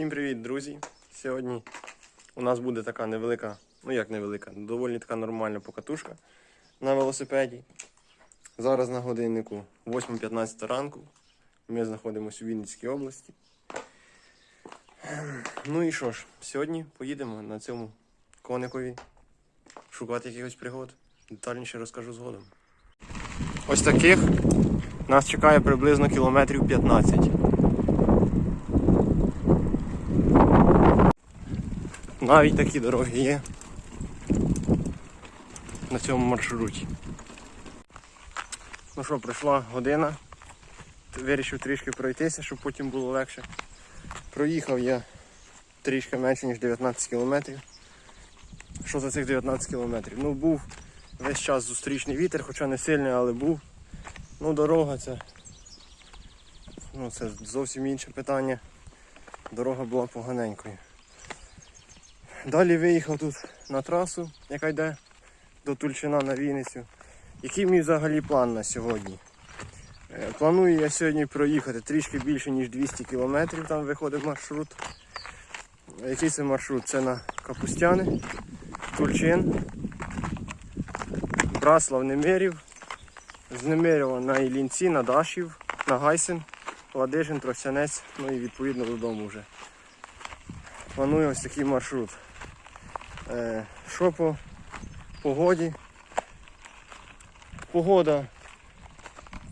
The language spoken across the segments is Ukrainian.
Всім привіт, друзі! Сьогодні у нас буде така невелика, ну як невелика, доволі така нормальна покатушка на велосипеді. Зараз на годиннику 8.15 ранку. Ми знаходимося у Вінницькій області. Ну і що ж, сьогодні поїдемо на цьому коникові шукати якихось пригод. Детальніше розкажу згодом. Ось таких нас чекає приблизно кілометрів 15. Навіть такі дороги є на цьому маршруті. Ну що, пройшла година. Вирішив трішки пройтися, щоб потім було легше. Проїхав я трішки менше, ніж 19 кілометрів. Що за цих 19 кілометрів? Ну був весь час зустрічний вітер, хоча не сильний, але був. Ну дорога це. Ну це зовсім інше питання. Дорога була поганенькою. Далі виїхав тут на трасу, яка йде до Тульчина на Вінницю. Який мій взагалі план на сьогодні? Е, Планую я сьогодні проїхати трішки більше, ніж 200 кілометрів, там виходить маршрут. Який це маршрут? Це на Капустяни, Тульчин, Браслав Немирів, з Немирєва на Іллінці, на Дашів, на Гайсин, Ладижин, Тростянець, ну і відповідно додому вже. Планую ось такий маршрут. Е, Що по погоді? Погода.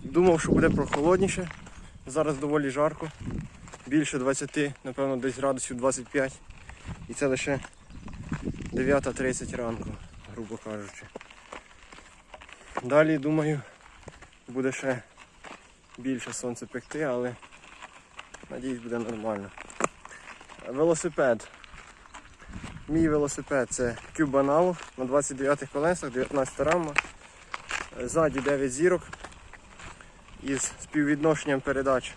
Думав, що буде прохолодніше. Зараз доволі жарко. Більше 20, напевно, десь градусів 25. І це лише 9.30 ранку, грубо кажучи. Далі, думаю, буде ще більше сонце пекти, але надіюсь буде нормально. Велосипед. Мій велосипед це Cubanao на 29 колесах, 19 рама. Ззаді 9 зірок із співвідношенням передач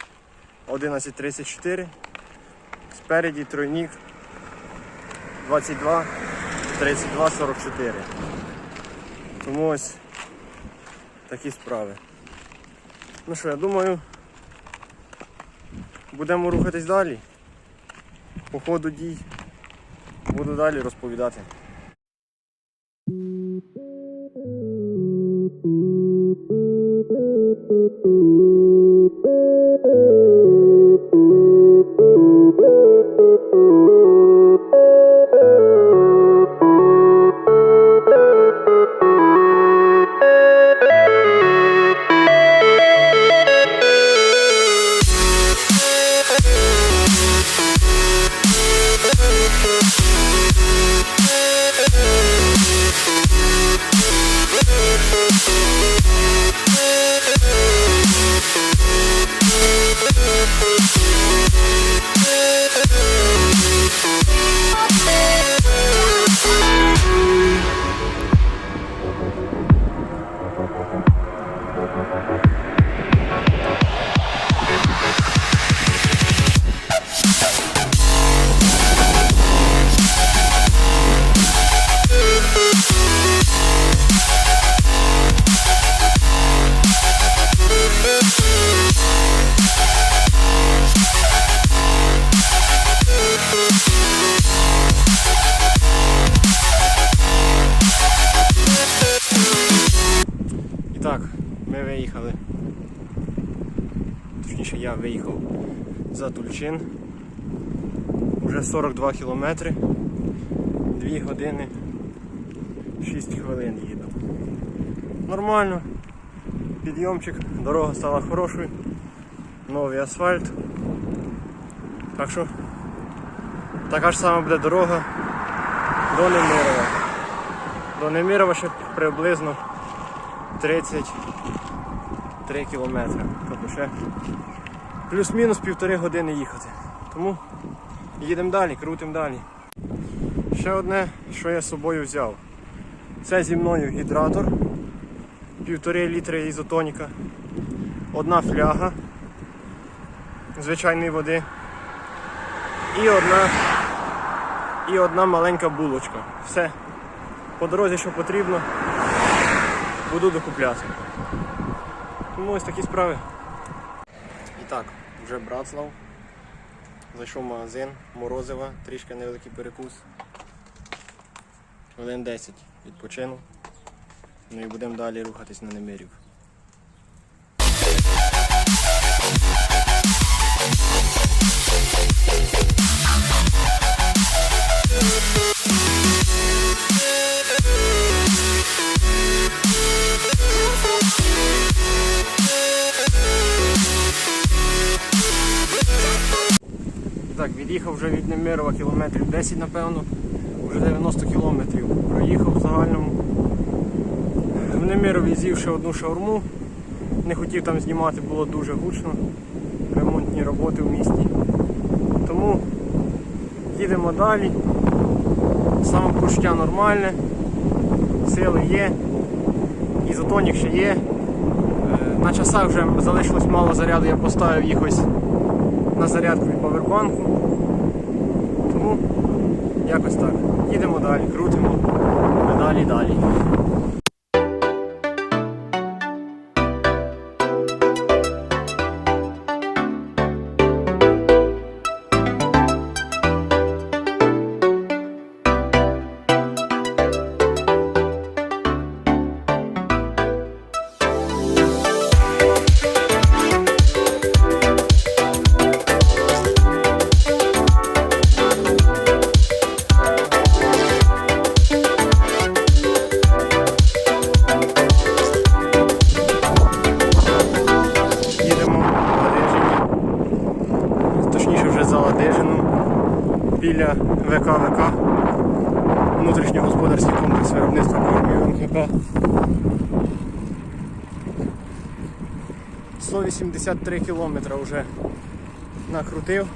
11.34. Спереді тройнік 22, 32, 44. Тому ось такі справи. Ну що, я думаю, будемо рухатись далі. По ходу дій буду далі розповідати. І Виїхав за Тульчин. Вже 42 кілометри, 2 години, 6 хвилин їду. Нормально. Підйомчик, дорога стала хорошою, новий асфальт. Так що така ж сама буде дорога до Немирова. До Немирова ще приблизно 33 кілометри. Тобто ще плюс-мінус півтори години їхати. Тому їдемо далі, крутимо далі. Ще одне, що я з собою взяв. Це зі мною гідратор, півтори літри ізотоніка, одна фляга звичайної води і одна, і одна маленька булочка. Все. По дорозі, що потрібно, буду докупляти. Тому ось такі справи. І так, вже Братслав. Зайшов в магазин, морозива, трішки невеликий перекус. Хвилин 10 відпочину. Ну і будемо далі рухатись на Немирів. Так, вже від Немирова кілометрів 10, напевно, вже 90 кілометрів проїхав в загальному. В Немирові з'їв ще одну шаурму. Не хотів там знімати, було дуже гучно. Ремонтні роботи в місті. Тому їдемо далі. Самопочуття нормальне, сили є, ізотонік ще є. Е, На часах вже залишилось мало заряду, я поставив їх ось на зарядку від павербанку. Якось так. Їдемо далі, крутимо. Далі, далі. Внутрішньогосподарський комплекс виробництва кормів МКК. 183 кілометра вже накрутив.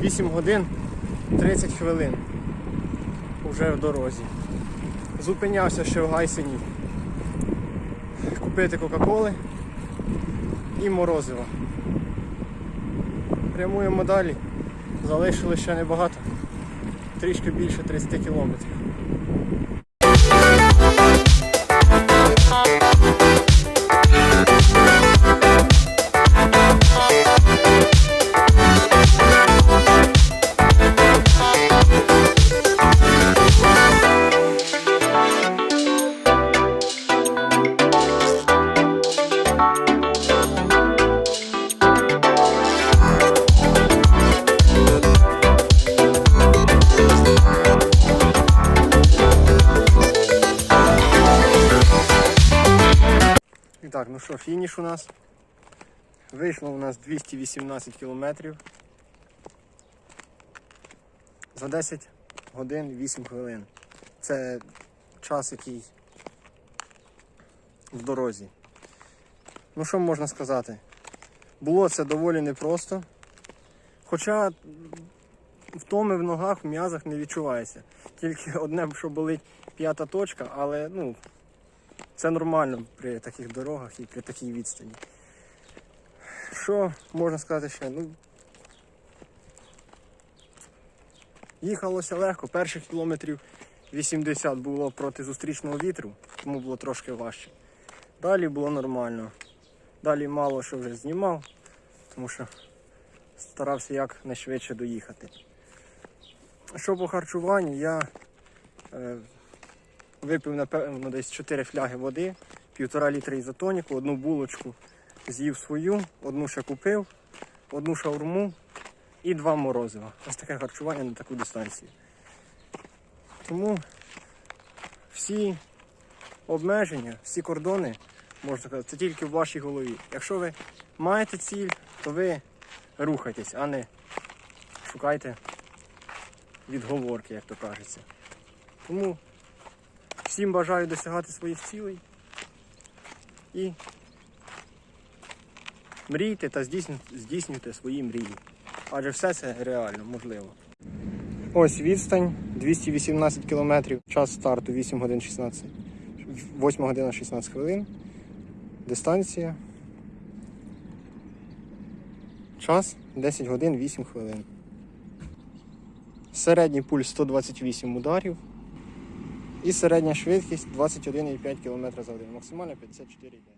8 годин 30 хвилин. Уже в дорозі. Зупинявся ще в Гайсені купити Кока-Коли і морозиво. Прямуємо далі. Залишилось ще небагато. Трішки більше 30 кілометрів. Ну що, фініш у нас. Вийшло у нас 218 кілометрів. За 10 годин 8 хвилин. Це час, який в дорозі. Ну що можна сказати? Було це доволі непросто. Хоча втоми в ногах, в м'язах не відчувається. Тільки одне, що болить п'ята точка, але ну, це нормально при таких дорогах і при такій відстані. Що можна сказати ще? Ну, їхалося легко, перших кілометрів 80 було проти зустрічного вітру, тому було трошки важче. Далі було нормально. Далі мало що вже знімав, тому що старався як найшвидше доїхати. Що по харчуванню, я е, випив напевно десь 4 фляги води, півтора літра ізотоніку, одну булочку з'їв свою, одну ще купив, одну шаурму і два морозива. Ось таке харчування на таку дистанцію. Тому всі обмеження, всі кордони, можна сказати, це тільки в вашій голові. Якщо ви маєте ціль, то ви рухайтесь, а не шукайте відговорки, як то кажеться. Тому всім бажаю досягати своїх цілей і мрійте та здійснюйте, свої мрії. Адже все це реально можливо. Ось відстань 218 кілометрів. Час старту 8 годин 16. 8 година 16 хвилин. Дистанція. Час 10 годин 8 хвилин. Середній пульс 128 ударів. І середня швидкість 21,5 км за годину. максимальна 54,5.